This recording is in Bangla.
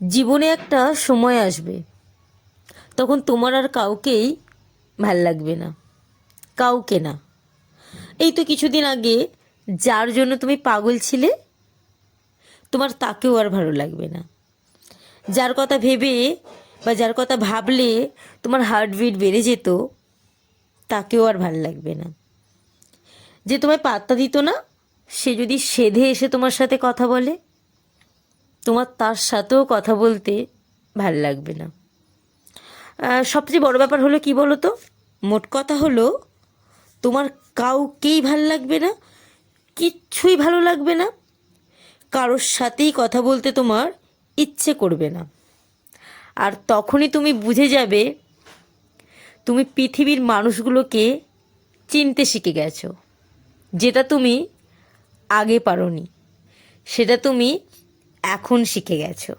জীবনে একটা সময় আসবে, তখন তোমার আর কাউকেই ভালো লাগবে না, কাউকে না। এই তো কিছুদিন আগে যার জন্য তুমি পাগল ছিলে, তোমার তাকেও আর ভালো লাগবে না। যার কথা ভেবে বা যার কথা ভাবলে তোমার হার্টবিট বেড়ে যেত, তাকেও আর ভালো লাগবে না। যে তোমায় পাত্তা দিত না, সে যদি সেধে এসে তোমার সাথে কথা বলে তোমার তার সাথেও কথা বলতে ভালো লাগবে না। সবচেয়ে বড় ব্যাপার হলো কি বলো তো? মোট কথা হলো, তোমার কাউকেই ভালো লাগবে না, কিচ্ছুই ভালো লাগবে না, কারোর সাথেই কথা বলতে তোমার ইচ্ছে করবে না। আর তখনই তুমি বুঝে যাবে, তুমি পৃথিবীর মানুষগুলোকে চিনতে শিখে গেছো। যেটা তুমি আগে পারোনি, সেটা তুমি এখন শিখে গেছো।